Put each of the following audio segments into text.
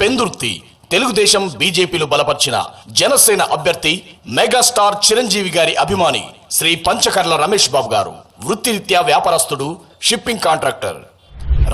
పెందుర్తి తెలుగుదేశం బీజేపీలు బలపరిచిన జనసేన అభ్యర్థి మెగాస్టార్ చిరంజీవి గారి అభిమాని శ్రీ పంచకర్ల రమేష్ బాబు గారు వృత్తిరీత్యా వ్యాపారస్తుడు షిప్పింగ్ కాంట్రాక్టర్.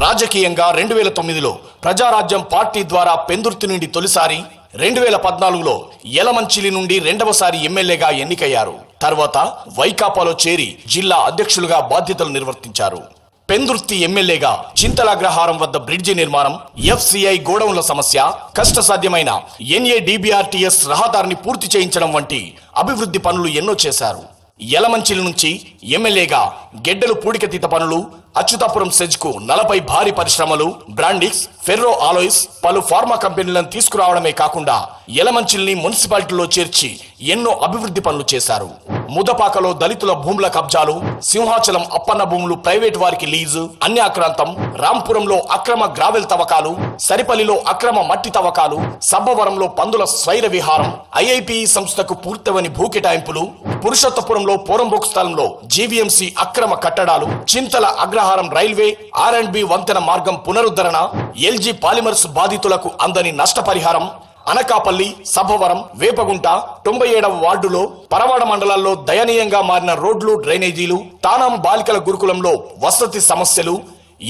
రాజకీయంగా రెండు వేల తొమ్మిదిలో ప్రజారాజ్యం పార్టీ ద్వారా పెందుర్తి నుండి తొలిసారి రెండు వేల పద్నాలుగులో యలమంచిలి నుండి రెండవసారి ఎమ్మెల్యేగా ఎన్నికయ్యారు. తర్వాత వైకాపాలో చేరి జిల్లా అధ్యక్షులుగా బాధ్యతలు నిర్వర్తించారు. పెందుర్తి ఎమ్మెల్యేగా చింతలాగ్రహారం వద్ద బ్రిడ్జి నిర్మాణం ఎఫ్సిఐ గోడౌన్ల సమస్య కష్టసాధ్యమైన ఎన్ఏడిబిఆర్టీఎస్ రహదారిని పూర్తి చేయించడం వంటి అభివృద్ధి పనులు ఎన్నో చేశారు. యలమంచిలి నుంచి ఎమ్మెల్యేగా గెడ్డలు పూడికతీత పనులు అచ్యుతాపురం సెజ్కు నలభై భారీ పరిశ్రమలు బ్రాండిక్స్ ఫెర్రో ఆలోయిస్ పలు ఫార్మా కంపెనీలను తీసుకురావడమే కాకుండా యలమంచిల్ని మున్సిపాలిటీలో చేర్చి ఎన్నో అభివృద్ధి పనులు చేశారు. ముదపాకలో దళితుల భూముల కబ్జాలు సింహాచలం అప్పన్న భూములు ప్రైవేట్ వారికి లీజు అన్యాక్రాంతం రాంపురంలో అక్రమ గ్రావెల్ తవ్వకాలు సరిపల్లిలో అక్రమ మట్టి తవ్వకాలు సబ్బవరంలో పందుల స్వైర విహారం ఐఐపిఈ సంస్థకు పూర్తవని భూ కేటాయింపులు పురుషోత్తపురంలో పోరంబోక్ స్థలంలో జీవీఎంసీ అక్రమ కట్టడాలు Chintala Agraharam railway R and B వంతెన మార్గం పునరుద్ధరణ ఎల్జీ పాలిమర్స్ బాధితులకు అందని నష్టపరిహారం అనకాపల్లి సభవరం వేపగుంట తొంభై ఏడవ వార్డులో పరవాడ మండలాల్లో దయనీయంగా మారిన రోడ్లు డ్రైనేజీలు తానాం బాలికల గురుకులంలో వసతి సమస్యలు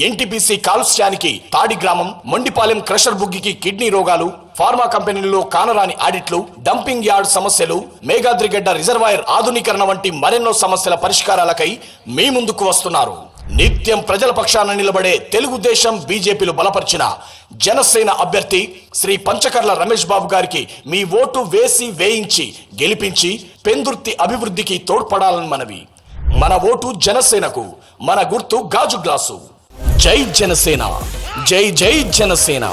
ఎన్టీపీసీ కాలుష్యానికి తాడి గ్రామం మొండిపాలెం క్రషర్ బుగ్గికి కిడ్నీ రోగాలు ఫార్మా కంపెనీల్లో కానరాని ఆడిట్లు డంపింగ్ యార్డ్ సమస్యలు మేఘాద్రిగడ్డ రిజర్వాయర్ ఆధునీకరణ వంటి మరెన్నో సమస్యల పరిష్కారాలకై మీ ముందుకు వస్తున్నారు. నిత్యం ప్రజల పక్షాన నిలబడే తెలుగుదేశం బీజేపీలు బలపరిచిన జనసేన అభ్యర్థి శ్రీ పంచకర్ల రమేష్ బాబు గారికి మీ ఓటు వేసి వేయించి గెలిపించి పెందుర్తి అభివృద్ధికి తోడ్పడాలని మనవి. మన ఓటు జనసేనకు మన గుర్తు గాజు గ్లాసు. జై జనసేన జై జై జనసేన.